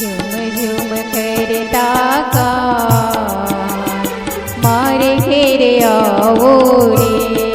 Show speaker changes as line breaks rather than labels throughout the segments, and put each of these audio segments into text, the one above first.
ઝુમ ઝુમ કરતા કા મારે ઘેરે આવો રે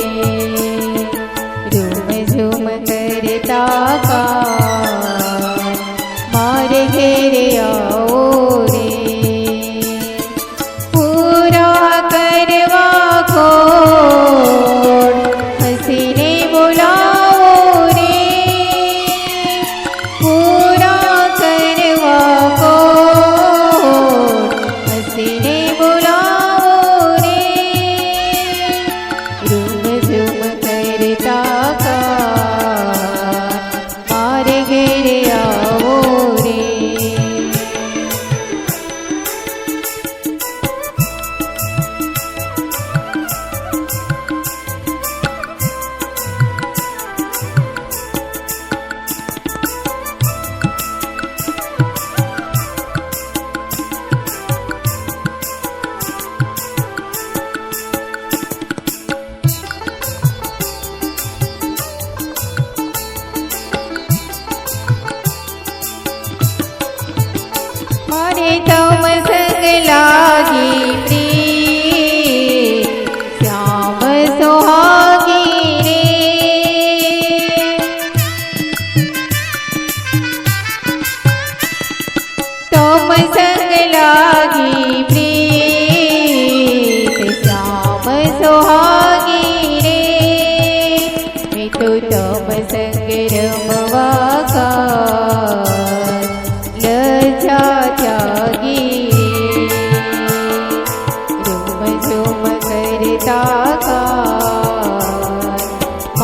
গেলা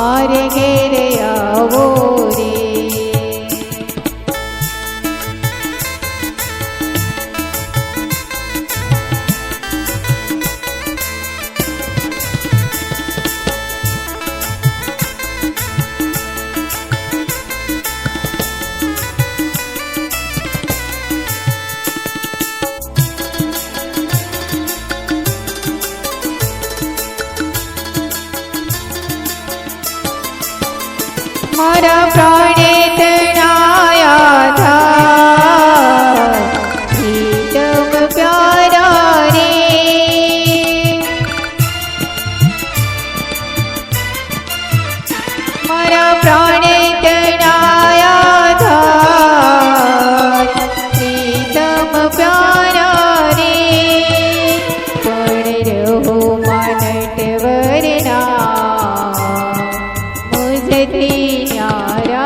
મારે મારા પ્રાણે आरा